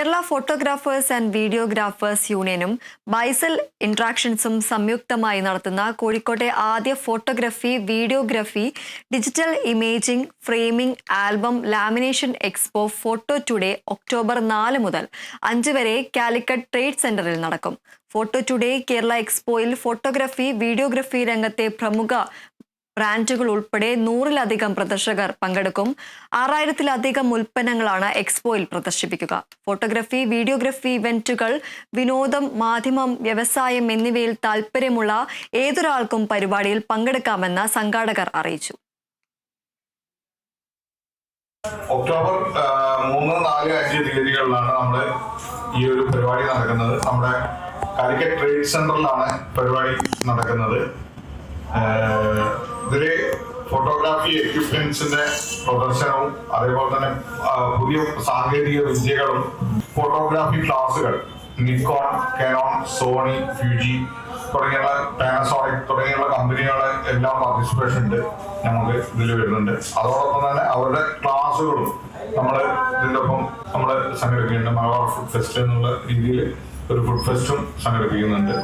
Kerala photographers and videographers യൂണിയനും ബൈസൽ ഇൻട്രാക്ഷൻസും സംയുക്തമായി നടത്തുന്ന കോഴിക്കോട്ടെ ആദ്യ photography videography digital imaging framing album lamination expo photo today October നാല് മുതൽ അഞ്ച് വരെ കാലിക്കറ്റ് ട്രേഡ് സെന്ററിൽ നടക്കും. ഫോട്ടോ ടുഡേ കേരള എക്സ്പോയിൽ ഫോട്ടോഗ്രഫി വീഡിയോഗ്രഫി രംഗത്തെ പ്രമുഖ ബ്രാൻഡുകൾ ഉൾപ്പെടെ നൂറിലധികം പ്രദർശകർ പങ്കെടുക്കും. ആറായിരത്തിലധികം ഉൽപ്പന്നങ്ങളാണ് എക്സ്പോയിൽ പ്രദർശിപ്പിക്കുക. ഫോട്ടോഗ്രാഫി വീഡിയോഗ്രഫി ഇവന്റുകൾ വിനോദം മാധ്യമം വ്യവസായം എന്നിവയിൽ താൽപ്പര്യമുള്ള ഏതൊരാൾക്കും പരിപാടിയിൽ പങ്കെടുക്കാമെന്ന് സംഘാടകർ അറിയിച്ചു. ഒക്ടോബർ മൂന്ന് നാല് അഞ്ച് തീയതികളിലാണ് നമ്മൾ ഈ ഒരു പരിപാടി നടക്കുന്നത്. നമ്മുടെ കാലിക്കറ്റ് ട്രേഡ് സെന്ററിലാണ് പരിപാടി നടക്കുന്നത്. ഫോട്ടോഗ്രാഫി എക്യുപ്മെന്റ്സിന്റെ പ്രദർശനവും അതേപോലെ തന്നെ പുതിയ സാങ്കേതിക വിദ്യകളും ഫോട്ടോഗ്രാഫി ക്ലാസുകൾ നിക്കോൺ കെനോൺ സോണി ഫ്യൂജി തുടങ്ങിയുള്ള പാനസോണിക് തുടങ്ങിയുള്ള കമ്പനികളെ എല്ലാം പാർട്ടിസിപ്പേഷൻ ഉണ്ട് നമുക്ക് ഇതിൽ വരുന്നുണ്ട്. അതോടൊപ്പം തന്നെ അവരുടെ ക്ലാസ്സുകളും നമ്മൾ ഇതിന്റെ ഒപ്പം നമ്മൾ സംഘടിപ്പിക്കുന്നുണ്ട്. മലബാർ ഫുഡ് ഫെസ്റ്റ് എന്നുള്ള രീതിയിൽ ഒരു ഫുഡ് ഫെസ്റ്റും സംഘടിപ്പിക്കുന്നുണ്ട്.